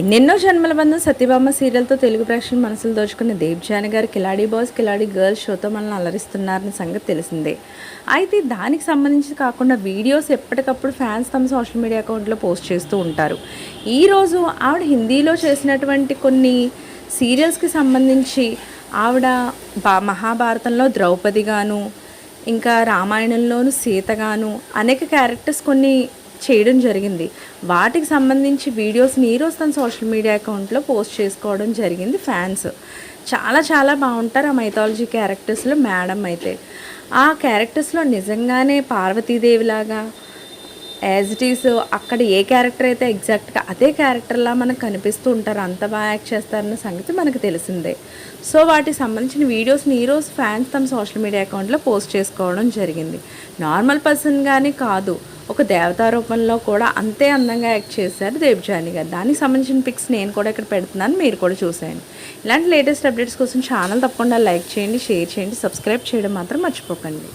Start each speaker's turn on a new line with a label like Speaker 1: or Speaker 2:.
Speaker 1: ఎన్నెన్నో జన్మల బంధం సత్యభామ సీరియల్తో తెలుగు ప్రేక్షకుల మనసులు దోచుకున్న దేవ్జాని గారు కిలాడీ బాయ్స్ కిలాడీ గర్ల్స్ షోతో మనల్ని అలరిస్తున్నారన్న సంగతి తెలిసిందే. అయితే దానికి సంబంధించి కాకుండా వీడియోస్ ఎప్పటికప్పుడు ఫ్యాన్స్ తమ సోషల్ మీడియా అకౌంట్లో పోస్ట్ చేస్తూ ఉంటారు. ఈరోజు ఆవిడ హిందీలో చేసినటువంటి కొన్ని సీరియల్స్కి సంబంధించి ఆవిడ బా మహాభారతంలో ద్రౌపదిగాను ఇంకా రామాయణంలోను సీతగాను అనేక క్యారెక్టర్స్ కొన్ని చేయడం జరిగింది. వాటికి సంబంధించి వీడియోస్ని ఈరోజు తన సోషల్ మీడియా అకౌంట్లో పోస్ట్ చేసుకోవడం జరిగింది ఫ్యాన్స్. చాలా చాలా బాగుంటారు ఆ మైథాలజీ క్యారెక్టర్స్లో మేడం అయితే. ఆ క్యారెక్టర్స్లో నిజంగానే పార్వతీదేవిలాగా యాజ్ ఇట్ ఈస్ అక్కడ ఏ క్యారెక్టర్ అయితే ఎగ్జాక్ట్గా అదే క్యారెక్టర్లా మనకు కనిపిస్తూ ఉంటారు అంత బాగా యాక్ట్ చేస్తారన్న సంగతి మనకు తెలిసిందే. సో వాటికి సంబంధించిన వీడియోస్ని ఈరోజు ఫ్యాన్స్ తమ సోషల్ మీడియా అకౌంట్లో పోస్ట్ చేసుకోవడం జరిగింది. నార్మల్ పర్సన్గానే కాదు. ఒక దేవతా రూపంలో కూడా అంతే అందంగా యాక్ట్ చేశారు దేవ్జాని గారు. దానికి సంబంధించిన పిక్స్ నేను కూడా ఇక్కడ పెడుతున్నాను మీరు కూడా చూసేయండి. ఇలాంటి లేటెస్ట్ అప్డేట్స్ కోసం ఛానల్ తప్పకుండా లైక్ చేయండి షేర్ చేయండి సబ్స్క్రైబ్ చేయడం మాత్రం మర్చిపోకండి.